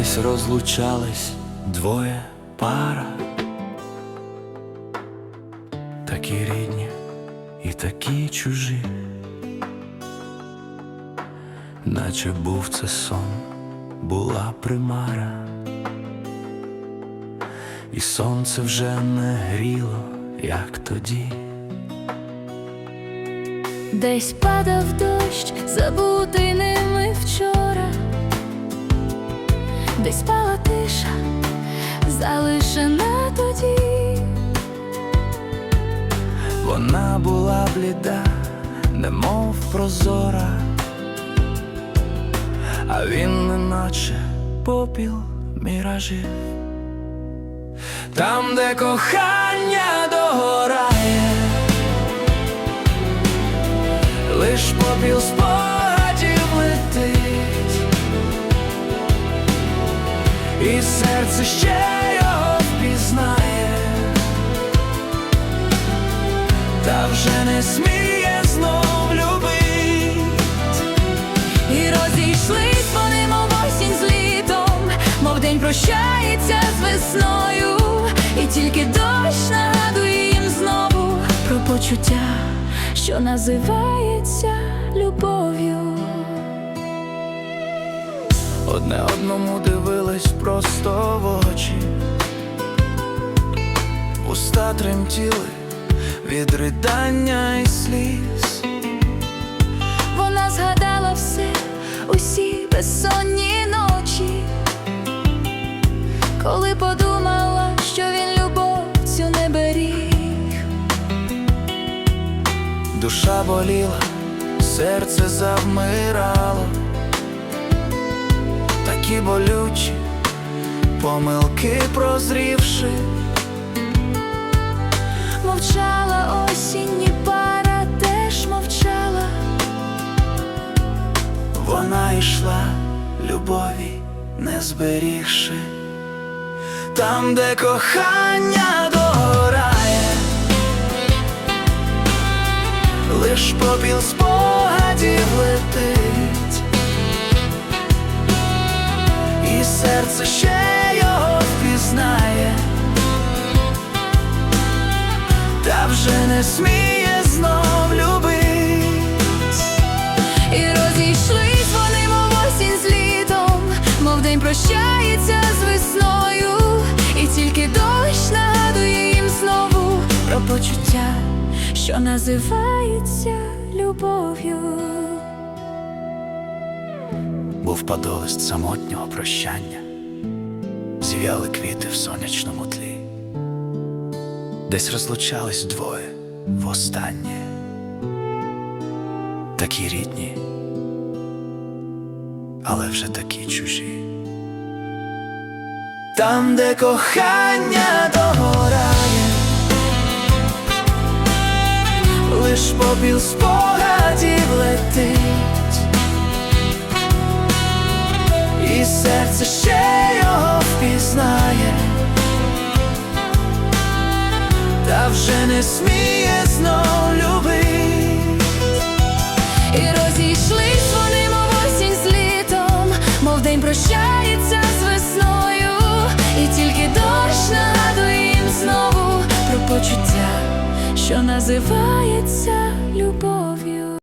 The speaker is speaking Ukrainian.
Десь розлучались двоє пара, такі рідні і такі чужі, наче був це сон, була примара, і сонце вже не гріло, як тоді. Десь падав дощ, забутий ними вчора, десь спала тиша, залишена тоді. Вона була бліда, немов прозора, а він неначе попіл міражів. Там, де кохання серце ще його впізнає та вже не сміє знов любить. І розійшлись вони, мов осінь з літом, мов день прощається з весною, і тільки дощ нагадує їм знову про почуття, що називається любов'ю. Одне одному дивились просто в очі, уста тремтіли від ридання і сліз. Вона згадала все, усі безсонні ночі, коли подумала, що він любов цю не беріг. Душа боліла, серце завмирало, такі болючі, помилки прозрівши. Мовчала осінь, і пара теж мовчала. Вона йшла, любові не зберігши, там, де кохання догорає, лиш попіл спогадів серце ще його впізнає, та вже не сміє знов любить. І розійшлись вони, мов осінь з літом, мов день прощається з весною, і тільки дощ нагадує їм знову про почуття, що називається любов'ю. був подолист самотнього прощання, зів'яли квіти в сонячному тлі, десь розлучались двоє востаннє, такі рідні, але вже такі чужі. Там, де кохання догорає, лиш попіл спогадів летить. І серце ще не сміє знов любить. І розійшлись вони, мов осінь з літом, мов день прощається з весною, і тільки дощ нагадує їм знову про почуття, що називається любов'ю.